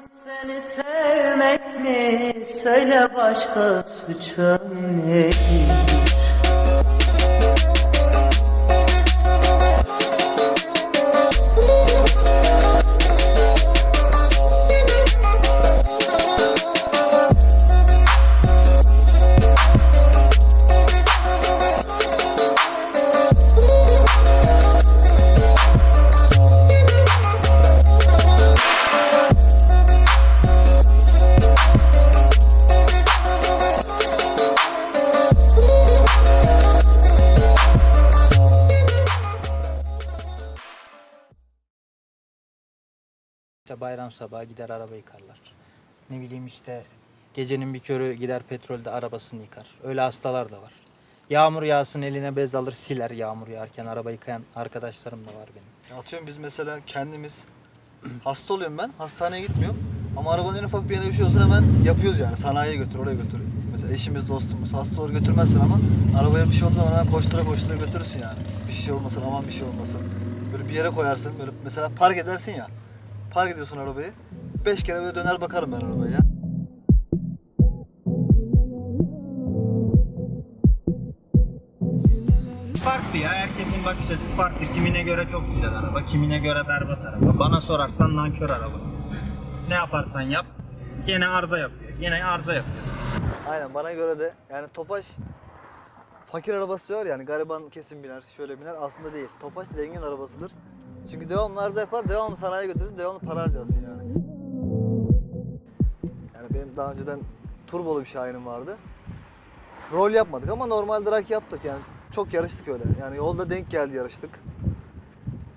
Seni sevmek mi? Söyle başka suçum ne? Bayram sabahı gider araba yıkarlar. Ne bileyim işte gecenin bir körü gider petrolde arabasını yıkar. Öyle hastalar da var. Yağmur yağsın eline bez alır siler yağmur yağarken araba yıkayan arkadaşlarım da var benim. Atıyorum biz mesela kendimiz hasta oluyorum ben hastaneye gitmiyorum ama arabanın en ufak bir yerine bir şey olsun hemen yapıyoruz yani sanayiye götür oraya götür. Mesela eşimiz dostumuz hasta olur götürmezsin ama arabaya bir şey olduğu zaman hemen koştura koştura götürürsün yani. Bir şey olmasın aman bir şey olmasın. Böyle bir yere koyarsın böyle mesela park edersin ya. Park ediyorsun arabayı. Beş kere böyle döner bakarım ben arabaya ya. Farklı ya herkesin bakış açısı farklı. Kimine göre çok güzel araba, kimine göre berbat araba. Bana sorarsan nankör araba. Ne yaparsan yap gene arıza yapıyor. Gene arıza yapıyor. Aynen bana göre de yani Tofaş fakir arabası diyor yani gariban kesin biner şöyle biner aslında değil. Tofaş zengin arabasıdır. Çünkü devamlı arıza yapar devamlı sanayiye götürürüz devamlı para harcarsın yani. Yani benim daha önceden turbolu bir Şahin'im vardı. Rol yapmadık ama normal drag yaptık yani çok yarıştık öyle. Yani yolda denk geldi yarıştık.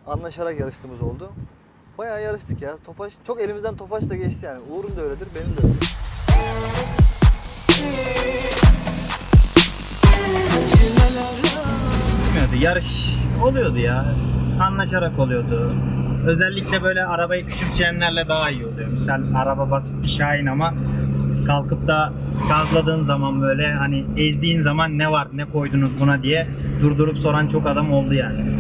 Anlaşarak yarıştığımız oldu. Bayağı yarıştık ya. Tofaş çok elimizden Tofaş da geçti yani. Uğur'un da öyledir, benim de öyledir. Yarış oluyordu ya. Anlaşarak oluyordu. Özellikle böyle arabayı küçümseyenlerle daha iyi oluyor. Misal araba basit bir Şahin ama kalkıp da gazladığın zaman böyle hani ezdiğin zaman ne var ne koydunuz buna diye durdurup soran çok adam oldu yani.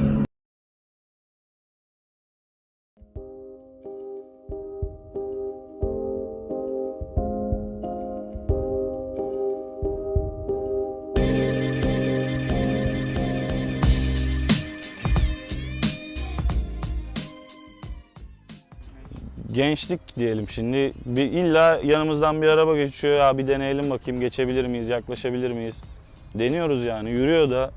Gençlik diyelim şimdi. Bir illa yanımızdan bir araba geçiyor ya bir deneyelim bakayım geçebilir miyiz, yaklaşabilir miyiz? Deniyoruz yani. Yürüyor da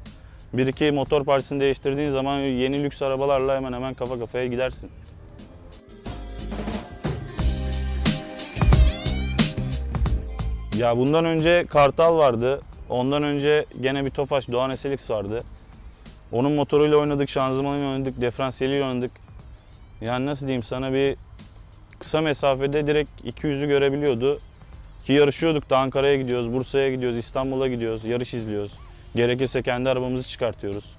bir iki motor parçasını değiştirdiğin zaman yeni lüks arabalarla hemen hemen kafa kafaya gidersin. Ya bundan önce Kartal vardı. Ondan önce gene bir Tofaş Doğan SLX vardı. Onun motoruyla oynadık, şanzımanıyla oynadık, diferansiyeliyle oynadık. Yani nasıl diyeyim sana bir kısa mesafede direkt 200'ü görebiliyordu. Ki yarışıyorduk da Ankara'ya gidiyoruz, Bursa'ya gidiyoruz, İstanbul'a gidiyoruz, yarış izliyoruz. Gerekirse kendi arabamızı çıkartıyoruz.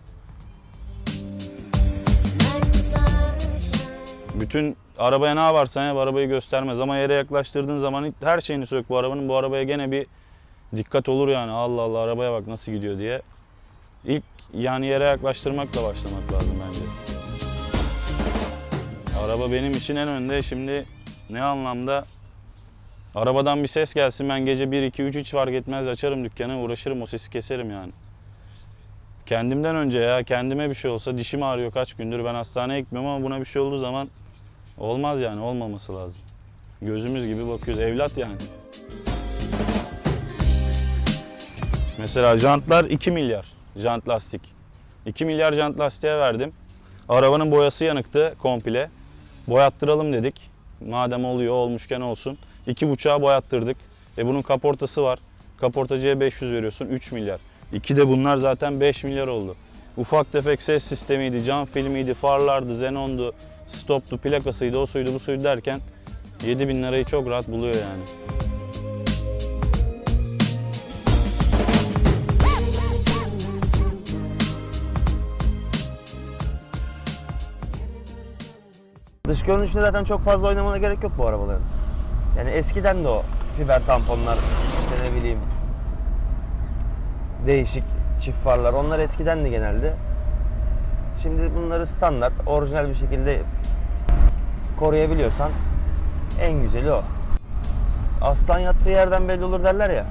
Bütün arabaya ne yaparsan yap arabayı göstermez ama yere yaklaştırdığın zaman her şeyini sök bu arabanın. Bu arabaya gene bir dikkat olur yani Allah Allah arabaya bak nasıl gidiyor diye. İlk yani yere yaklaştırmakla başlamak lazım bence. Araba benim için en önde. Şimdi ne anlamda? Arabadan bir ses gelsin ben gece 1, 2, 3 hiç fark etmez açarım dükkanı uğraşırım o sesi keserim yani. Kendimden önce ya kendime bir şey olsa dişim ağrıyor kaç gündür ben hastaneye gitmiyorum ama buna bir şey olduğu zaman olmaz yani olmaması lazım. Gözümüz gibi bakıyoruz evlat yani. Mesela jantlar 2 milyar jant lastik. 2 milyar jant lastiğe verdim. Arabanın boyası yanıktı komple. Boyattıralım dedik. Madem oluyor olmuşken olsun. İki buçuğa boyattırdık. E bunun kaportası var. Kaportacıya 500 veriyorsun 3 milyar. İki de bunlar zaten 5 milyar oldu. Ufak tefek ses sistemiydi, cam filmiydi, farlardı, xenondu, stoptu, plakasıydı, o suydu, bu suydu derken 7000 lirayı çok rahat buluyor yani. Dış görünüşünde zaten çok fazla oynamana gerek yok bu arabaların. Yani eskiden de o fiber tamponlar, işte ne bileyim değişik çift farlar onlar eskiden de genelde. Şimdi bunları standart, orijinal bir şekilde koruyabiliyorsan En güzeli o. Aslan yattığı yerden belli olur derler ya.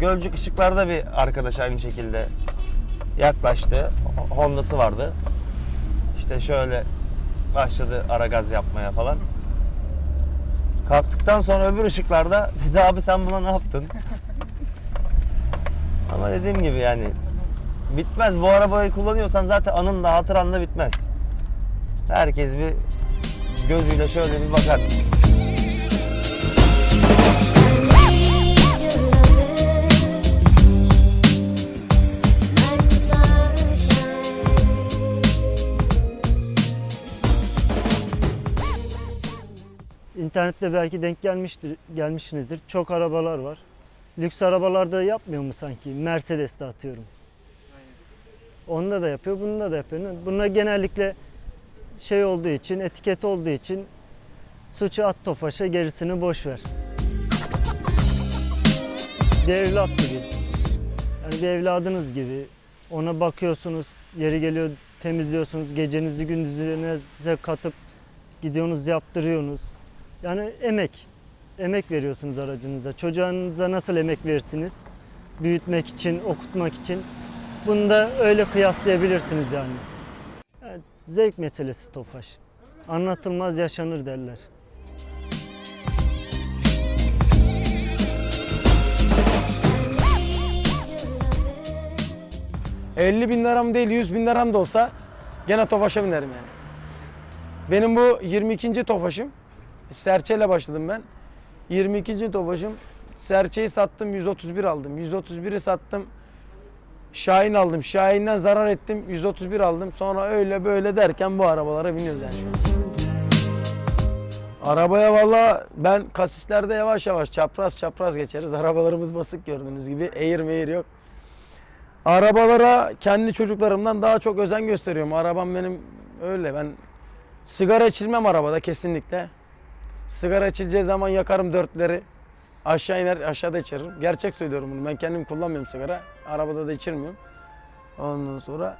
Gölcük ışıklarda bir arkadaş aynı şekilde yaklaştı. Honda'sı vardı. İşte şöyle başladı ara gaz yapmaya falan. Kalktıktan sonra öbür ışıklarda dedi abi sen buna ne yaptın? Ama dediğim gibi yani bitmez. Bu arabayı kullanıyorsan zaten anın da hatıran da bitmez. Herkes bir gözüyle şöyle bir bakar. İnternette belki denk gelmiştir, gelmişsinizdir. Çok arabalar var. Lüks arabalarda yapmıyor mu sanki? Mercedes'te atıyorum. Onda da yapıyor, bunda da yapıyor. Bunda genellikle şey olduğu için, etiket olduğu için suçu at tofaşa gerisini boş ver. Bir evlat gibi. Yani bir evladınız gibi. Ona bakıyorsunuz, yeri geliyor temizliyorsunuz, gecenizi gündüzünüze katıp gidiyorsunuz yaptırıyorsunuz. Yani emek. Emek veriyorsunuz aracınıza. Çocuğunuza nasıl emek verirsiniz? Büyütmek için, okutmak için. Bunu da öyle kıyaslayabilirsiniz yani. yani zevk meselesi Tofaş. Anlatılmaz yaşanır derler. E, 50 bin liram değil 100 bin liram da olsa gene Tofaş'a binerim yani. Benim bu 22. Tofaş'ım. Serçeyle başladım ben. 22. Tofaş'ım. Serçeyi sattım 131 aldım. 131'i sattım. Şahin aldım. Şahin'den zarar ettim. 131 aldım. Sonra öyle böyle derken bu arabalara biniyoruz yani. Arabaya valla ben kasislerde yavaş yavaş çapraz çapraz geçeriz. Arabalarımız basık gördüğünüz gibi. Eğir meyir yok. Arabalara kendi çocuklarımdan daha çok özen gösteriyorum. Arabam benim öyle. Ben sigara içilmem arabada kesinlikle. Sigara içileceği zaman yakarım dörtleri. Aşağı iner aşağıda içerim. Gerçek söylüyorum bunu. Ben kendim kullanmıyorum sigara. Arabada da içirmiyorum. Ondan sonra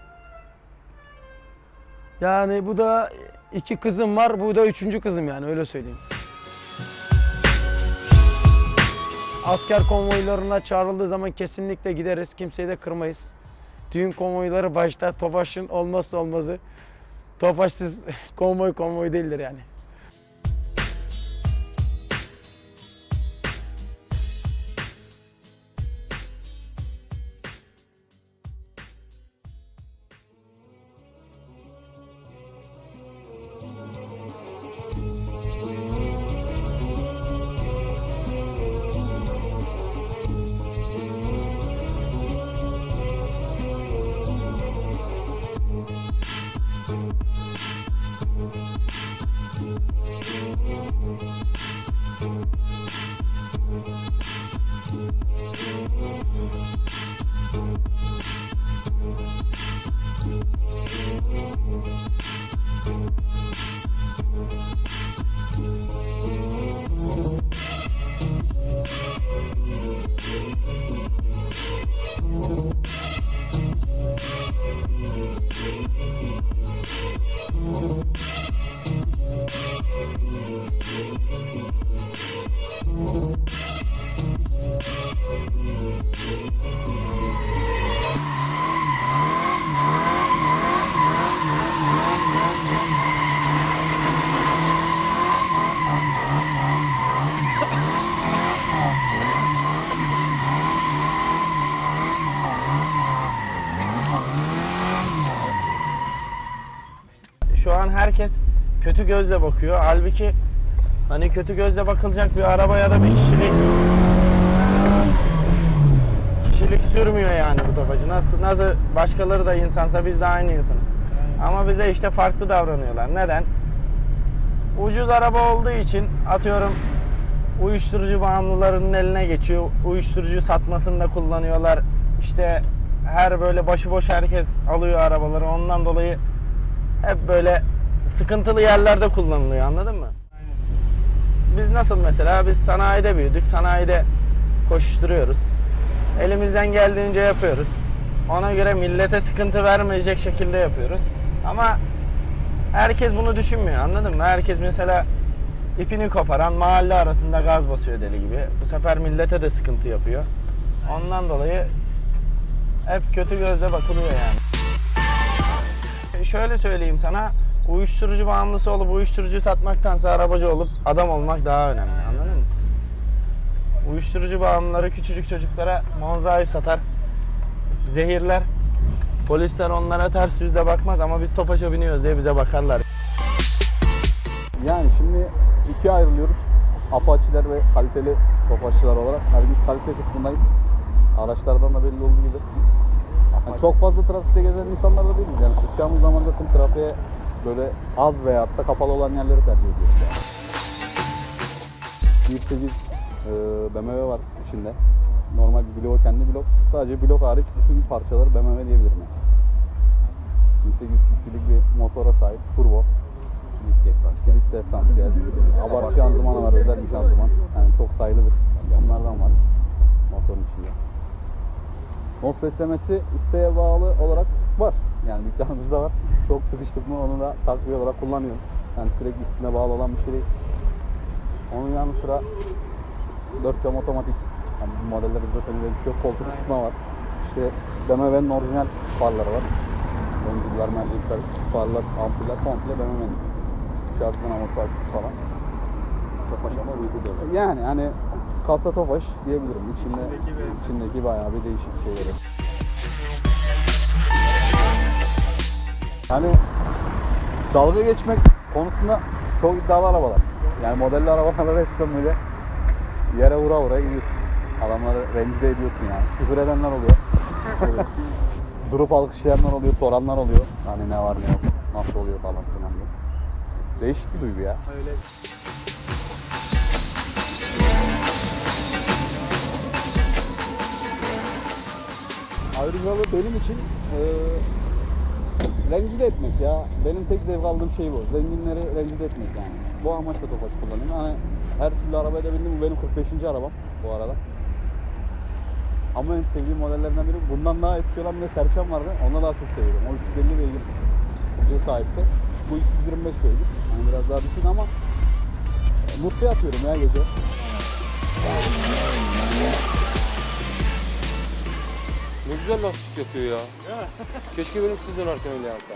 yani bu da iki kızım var. Bu da üçüncü kızım yani öyle söyleyeyim. Asker konvoylarına çağrıldığı zaman kesinlikle gideriz. Kimseyi de kırmayız. Düğün konvoyları başta Tofaş'ın olmazsa olmazı. Tofaşsız konvoy konvoy değildir yani. Kötü gözle bakıyor. Halbuki hani kötü gözle bakılacak bir araba ya da bir kişilik kişilik sürmüyor yani bu topacı. Nasıl nasıl başkaları da insansa biz de aynı insanız. Ama bize işte farklı davranıyorlar. Neden? Ucuz araba olduğu için atıyorum uyuşturucu bağımlılarının eline geçiyor. Uyuşturucu satmasını da kullanıyorlar. İşte her böyle başıboş herkes alıyor arabaları. Ondan dolayı hep böyle sıkıntılı yerlerde kullanılıyor anladın mı? Biz nasıl mesela biz sanayide büyüdük. Sanayide koşuşturuyoruz. Elimizden geldiğince yapıyoruz. Ona göre millete sıkıntı vermeyecek şekilde yapıyoruz. Ama herkes bunu düşünmüyor anladın mı? Herkes mesela ipini koparan mahalle arasında gaz basıyor deli gibi. Bu sefer millete de sıkıntı yapıyor. Ondan dolayı hep kötü gözle bakılıyor yani. Şöyle söyleyeyim sana, uyuşturucu bağımlısı olup uyuşturucu satmaktansa arabacı olup adam olmak daha önemli anladın mı? Uyuşturucu bağımlıları küçücük çocuklara monzayı satar, zehirler. Polisler onlara ters yüzle bakmaz ama biz Tofaş'a biniyoruz diye bize bakarlar. Yani şimdi ikiye ayrılıyoruz. Apaçiler ve kaliteli tofaşçılar olarak. Yani biz kalite kısmındayız. Araçlardan da belli olduğu gibi. Yani çok fazla trafikte gezen insanlar da değiliz. Yani sıkacağımız zaman da tüm trafiğe böyle az veya da kapalı olan yerleri tercih ediyoruz. Yani. 1.8 e, BMW var içinde. Normal bir blok kendi blok. Sadece blok hariç bütün parçaları BMW diyebilirim yani. 1800 cc'lik bir motora sahip turbo. Kilit diferansiyel. Abartı şanzımanı var, özel bir şanzıman. Yani çok sayılıdır. Onlardan var motorun içinde. Nos beslemesi isteğe bağlı olarak dükkanımızda var. Çok sıkıştık mı onu da takviye olarak kullanıyoruz. Yani sürekli üstüne bağlı olan bir şey değil. Onun yanı sıra 4 cam otomatik. Yani bu modellerde zaten öyle bir şey yok. Koltuk ısıtma var. İşte BMW'nin orijinal farları var. Öncüler, mercekler, farlar, ampuller komple BMW'nin. Şarjdan amortisör falan. Tofaş ama uyku Yani hani kasa tofaş diyebilirim. İçinde, içindeki bayağı bir değişik şeyleri. Yani dalga geçmek konusunda çok iddialı arabalar. Yani modelli arabalar hepsinden böyle yere vura vura gidiyorsun. Adamları rencide ediyorsun yani. Küfür edenler oluyor. Durup alkışlayanlar oluyor, soranlar oluyor. Hani ne var ne yok, nasıl oluyor falan filan diye. Değişik bir duygu ya. Ayrıcalı benim için eee rencide etmek ya. Benim tek zevk aldığım şey bu. Zenginleri rencide etmek yani. Bu amaçla Tofaş kullanıyorum. Hani her türlü arabaya da bindim. Bu benim 45. arabam bu arada. Ama en sevdiğim modellerden biri. Bundan daha eski olan bir de Serçem vardı. Onu daha çok seviyorum. O 350 beygir güce sahipti. Bu 225 beygir. Hani biraz daha düşük ama mutlu yatıyorum ya gece. Ne güzel lastik yapıyor ya. Keşke benim sizden arkan öyle yapsa.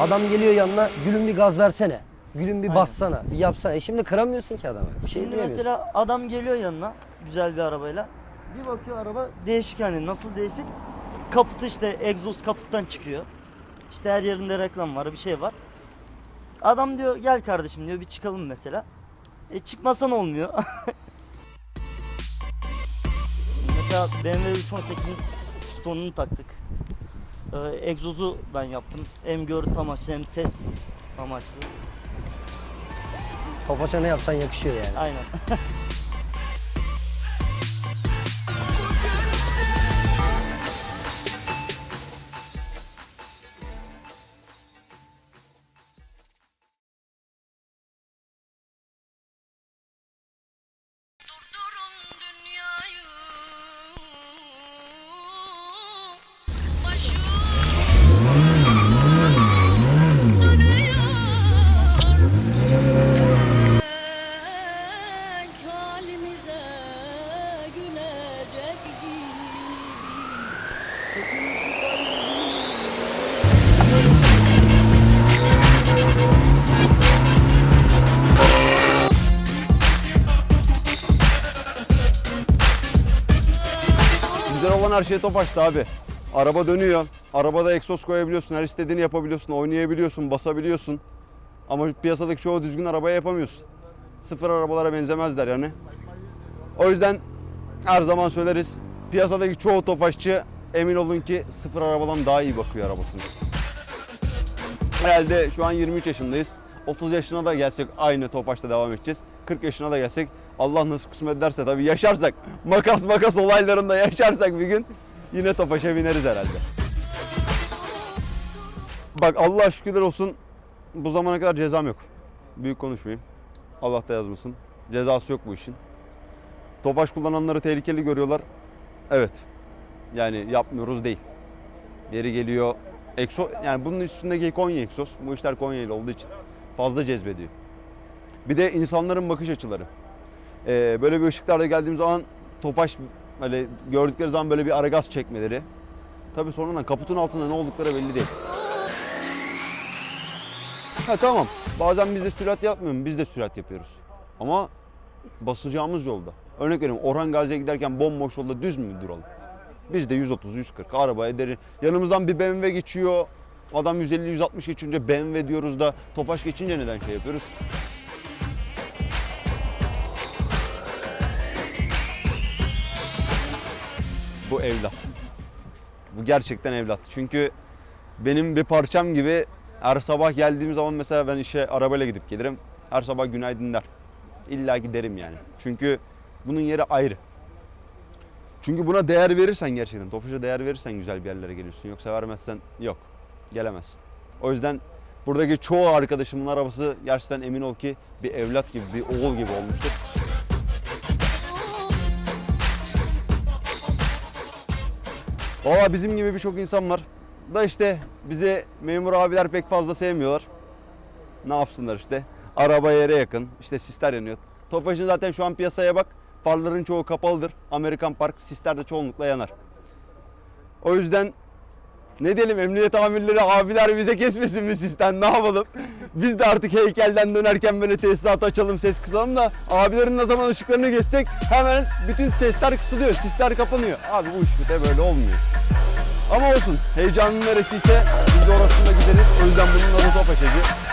Adam geliyor yanına gülüm bir gaz versene. Gülüm bir bassana, bir yapsana. E şimdi kıramıyorsun ki adamı. Bir şey Şimdi diyemiyorsun. mesela adam geliyor yanına güzel bir arabayla. Bir bakıyor araba değişik yani nasıl değişik? Kaputu işte egzoz kaputtan çıkıyor. İşte her yerinde reklam var bir şey var. Adam diyor gel kardeşim diyor bir çıkalım mesela. E çıkmasan olmuyor. mesela BMW 318'in pistonunu taktık. Ee, egzozu ben yaptım. Hem görüntü amaçlı hem ses amaçlı. Tofaşa ne yapsan yakışıyor yani. Aynen. her şey Tofaş'ta abi. Araba dönüyor. Arabada egzoz koyabiliyorsun. Her istediğini yapabiliyorsun. Oynayabiliyorsun. Basabiliyorsun. Ama piyasadaki çoğu düzgün arabaya yapamıyorsun. Sıfır arabalara benzemezler yani. O yüzden her zaman söyleriz. Piyasadaki çoğu Tofaşçı emin olun ki sıfır arabadan daha iyi bakıyor arabasına. Herhalde şu an 23 yaşındayız. 30 yaşına da gelsek aynı Tofaş'ta devam edeceğiz. 40 yaşına da gelsek Allah nasıl kısmet ederse tabii yaşarsak makas makas olaylarında yaşarsak bir gün yine Tofaş'a bineriz herhalde. Bak Allah şükürler olsun bu zamana kadar cezam yok. büyük konuşmayayım. Allah da yazmasın. Cezası yok bu işin. Tofaş kullananları tehlikeli görüyorlar. Evet. Yani yapmıyoruz değil. Yeri geliyor. Exo, yani bunun üstündeki Konya egzoz. Bu işler Konya ile olduğu için fazla cezbediyor. Bir de insanların bakış açıları. Ee, böyle bir ışıklarda geldiğim zaman Tofaş böyle gördükleri zaman böyle bir ara gaz çekmeleri. Tabii sonradan kaputun altında ne oldukları belli değil. Ha tamam. Bazen biz de sürat yapmıyoruz. Biz de sürat yapıyoruz. Ama basacağımız yolda. Örnek veriyorum Orhan Gazi'ye giderken bomboş yolda düz mü duralım? Biz de 130, 140 arabaya derin. Yanımızdan bir BMW geçiyor. Adam 150, 160 geçince BMW diyoruz da Tofaş geçince neden şey yapıyoruz? Bu evlat. Bu gerçekten evlat. Çünkü benim bir parçam gibi her sabah geldiğim zaman mesela ben işe arabayla gidip gelirim. Her sabah günaydın der. İlla ki derim yani. Çünkü bunun yeri ayrı. Çünkü buna değer verirsen gerçekten, Tofaş'a değer verirsen güzel bir yerlere geliyorsun. Yoksa vermezsen yok, gelemezsin. O yüzden buradaki çoğu arkadaşımın arabası gerçekten emin ol ki bir evlat gibi, bir oğul gibi olmuştur. Valla bizim gibi birçok insan var. Da işte bizi memur abiler pek fazla sevmiyorlar. Ne yapsınlar işte. Araba yere yakın. işte sisler yanıyor. Tofaş'ın zaten şu an piyasaya bak. Farların çoğu kapalıdır. Amerikan Park sisler de çoğunlukla yanar. O yüzden ne diyelim emniyet amirleri abiler bize kesmesin mi sisten ne yapalım? Biz de artık heykelden dönerken böyle tesisatı açalım ses kısalım da abilerin ne zaman ışıklarını geçsek hemen bütün sesler kısılıyor, sisler kapanıyor. Abi bu iş de böyle olmuyor. Ama olsun heyecanın neresiyse biz de orasında gideriz. O yüzden bunun adı Topaçacı.